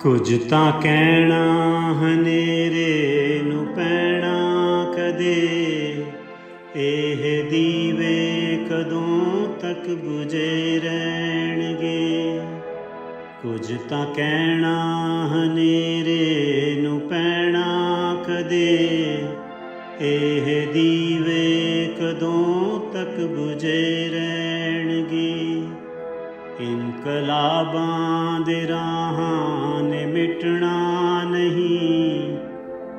ਕੁਝ ਤਾਂ ਕਹਿਣਾ ਹਨੇਰੇ ਨੂੰ ਪੈਣਾ ਕਦੇ, ਇਹ ਦੀਵੇ ਕਦੋਂ ਤੱਕ ਬੁਝੇ ਰਹਿਣਗੇ? ਕੁਝ ਤਾਂ ਕਹਿਣਾ ਹਨੇਰੇ ਨੂੰ ਪੈਣਾ ਕਦੇ, ਇਹ ਦੀਵੇ ਕਦੋਂ ਤੱਕ ਬੁਝੇ ਰਹਿਣਗੇ? ਇਨਕਲਾਬਾਂ ਦੇ ਰਾਹਾਂ ਨੇ ਮਿਟਣਾ ਨਹੀਂ।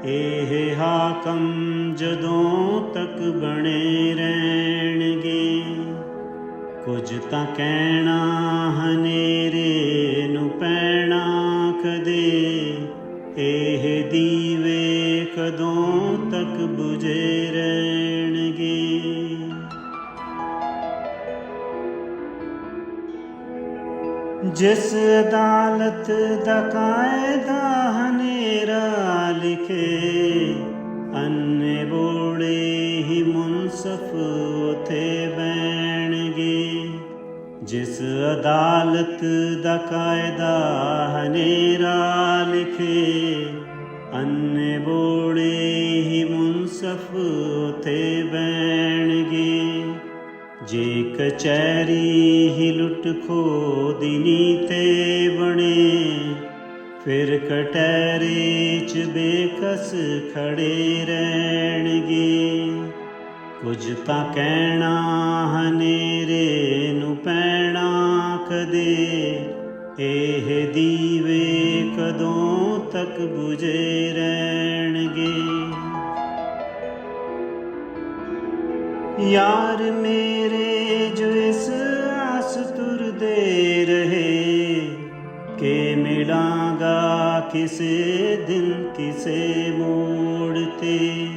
ਇਹ ਹਾਕਮ ਜਦੋਂ ਤੱਕ ਬਣੇ ਰਹਿਣਗੇ। ਕੁਝ ਤਾਂ ਕਹਿਣਾ ਹਨੇਰੇ ਨੂੰ ਪੈਣਾ ਕਦੇ। ਇਹ ਦੀਵੇ ਕਦੋਂ ਤੱਕ ਬੁਝੇ ਰਹਿਣਗੇ? ਜਿਸ ਅਦਾਲਤ ਦਾ ਕਾਇਦਾ ਹਨੇਰਾ ਲਿਖੇ, ਅੰਨੇ ਬੋੜੇ ਹੀ ਮੁਨਸਫ ਉਥੇ ਬੈਣਗੇ ਜਿਸ ਅਦਾਲਤ ਦਾ ਕਾਇਦਾ ਹਨੇਰਾ ਲਿਖੇ, ਅੰਨੇ ਬੋੜੇ ਹੀ ਮੁਨਸਫ ਉਥੇ ਬੈਣਗੇ ਜੇ ਕਚਹਿਰੀ ਹੀ ਲੁੱਟ ਖੋ ਦਿਨੀ ਤੇ ਬਣੇ, ਫਿਰ ਕਟਹਿਰੇ ਚ ਬੇਕਸ ਖੜੇ ਰਹਿਣਗੇ। ਕੁਝ ਤਾਂ ਕਹਿਣਾ ਹਨੇਰੇ ਨੂੰ ਪੈਣਾ ਕਦੇ, ਇਹ ਦੀਵੇ ਕਦੋਂ ਤੱਕ 부ਝੇ ਰਹਿਣਗੇ ਯਾਰ ਮੇਰੇ ਜੋ ਇਸ ਆਸ ਤੁਰਦੇ ਰਹੇ, ਕਿ ਮਿਲਾਂਗਾ ਕਿਸੇ ਦਿਨ ਕਿਸੇ ਮੋੜ ਤੇ।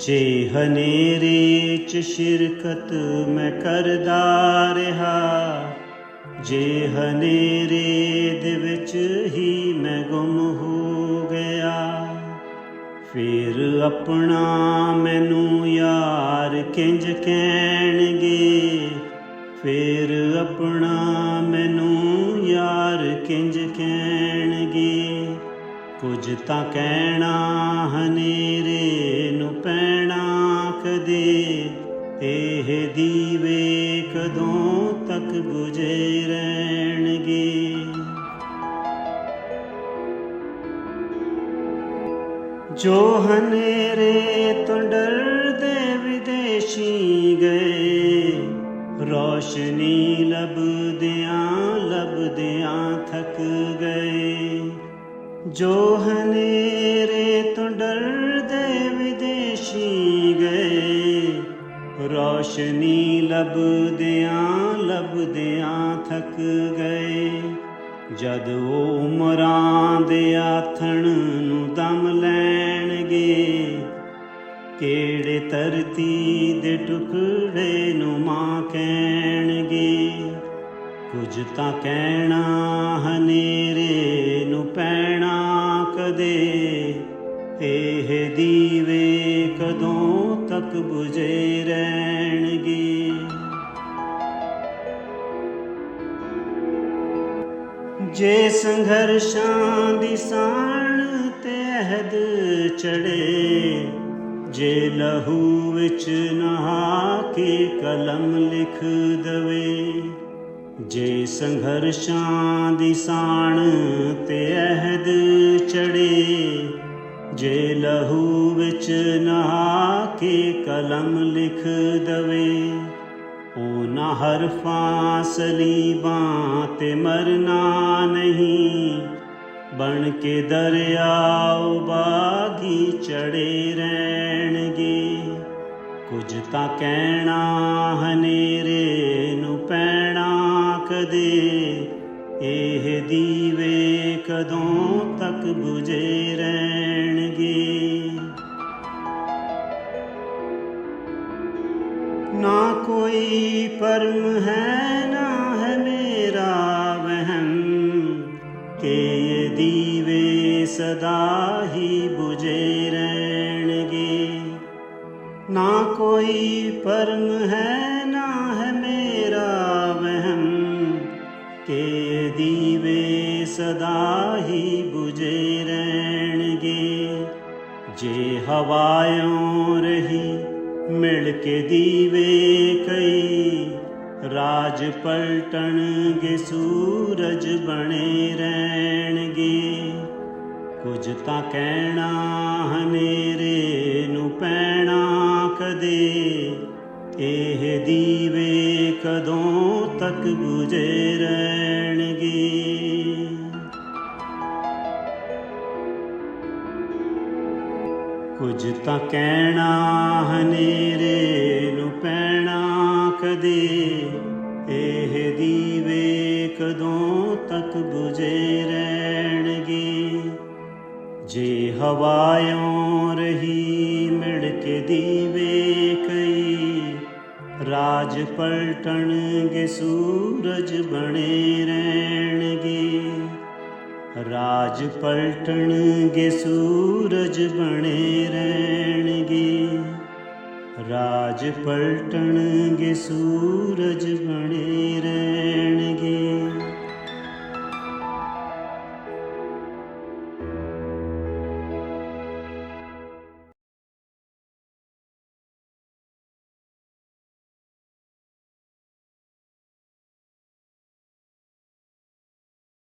ਜੇ ਹਨੇਰੇ ਚ ਸ਼ਿਰਕਤ ਮੈਂ ਕਰਦਾ ਰਿਹਾ, ਜੇ ਹਨੇਰੇ ਦੇ ਵਿੱਚ ਹੀ ਮੈਂ ਗੁੰਮ ਹੋ ਫਿਰ ਆਪਣਾ ਮੈਨੂੰ ਯਾਰ ਕਿੰਜ ਕਹਿਣਗੇ? ਫਿਰ ਆਪਣਾ ਮੈਨੂੰ ਯਾਰ ਕਿੰਜ ਕਹਿਣਗੇ? ਕੁਝ ਤਾਂ ਕਹਿਣਾ ਹਨੇਰੇ ਨੂੰ ਪੈਣਾ ਕਦੇ, ਇਹ ਦੀਵੇ ਕਦੋਂ ਤੱਕ 부 ਜੋ ਹਨੇਰੇ ਤੋਂ ਡਰਦੇ ਵਿਦੇਸ਼ੀ ਗਏ। ਰੋਸ਼ਨੀ ਲੱਭਦਿਆਂ ਲੱਭਦਿਆਂ ਥੱਕ ਗਏ। ਜੋ ਹਨੇਰੇ ਤੋਂ ਡਰਦੇ ਵਿਦੇਸ਼ੀ ਗਏ। ਰੋਸ਼ਨੀ ਲੱਭਦਿਆਂ ਲੱਭਦਿਆਂ ਥੱਕ ਗਏ। ਜਦ ਉਹ ਉਮਰਾਂ ਦੇ ਆਥਣ ਕਿਹੜੇ ਧਰਤੀ ਦੇ ਟੁਕੜੇ ਨੂੰ ਮਾਂ ਕਹਿਣਗੇ? ਕੁਝ ਤਾਂ ਕਹਿਣਾ ਹਨੇਰੇ ਨੂੰ ਪੈਣਾ ਕਦੇ। ਇਹ ਦੀਵੇ ਕਦੋਂ ਤੱਕ ਬੁਝੇ ਰਹਿਣਗੇ? ਜੇ ਸੰਘਰਸ਼ਾਂ ਦੀ ਸਾਣ ਤੇ ਅਹਦ ਚੜੇ जे लहू विच नहा के कलम लिख दवे। जे संघर्षां दिसाण ते अहद चढ़े। जे लहू विच नहा के कलम लिख दवे। ओना हरफां सलीबां ते मरना नहीं। ਬਣ ਕੇ ਦਰਿਆਓ ਬਾਗੀ ਚੜੇ ਰਹਿਣਗੇ। ਕੁਝ ਤਾਂ ਕਹਿਣਾ ਹਨੇਰੇ ਨੂੰ ਪੈਣਾ ਕਦੇ, ਇਹ ਦੀਵੇ ਕਦੋਂ ਤੱਕ 부ਝੇ ਰਹਿਣਗੇ। ਨਾ ਕੋਈ ਪਰਮ ਹੈ, ਨਾ ਹੈ ਮੇਰਾ 부ਝੇ ਰਹਿਣਗੇ। ਨਾ ਕੋਈ ਪਰਮ ਹੈ, ਨਾ ਹੈ ਮੇਰਾ ਵਹਿਮ। ਕਿ ਦੀਵੇ ਸਦਾ ਹੀ 부ਜੇ ਰਹਿਣਗੇ। ਜੇ ਹਵਾਇਓਂ ਰਹੀ, ਮਿਲ ਕੇ ਦੀਵੇ ਕਈ। ਰਾਜ ਪਲਟਣਗੇ, ਸੂਰਜ ਬਣੇ ਰਹਿਣਗੇ। ਕੁਝ ਤਾਂ ਕਹਿਣਾ ਹਨੇਰੇ ਨੂੰ ਪੈਣਾ ਕਦੇ। ਇਹ ਦੀਵੇ ਕਦੋਂ ਤੱਕ ਬੁਝੇ ਰਹਿਣਗੇ? ਕੁਝ ਤਾਂ ਕਹਿਣਾ ਹਨੇਰੇ ਨੂੰ ਪੈਣਾ ਕਦੇ। ਇਹ ਦੀਵੇ ਕਦੋਂ ਤੱਕ ਰਹਿਣਗੇ? जे हवायों रही हवायो दीवे कई। राज पलटन गे सूरज बने बनेगे राज पलटन गे सूरज बने बनेगे राज पलटन गे सूरज बने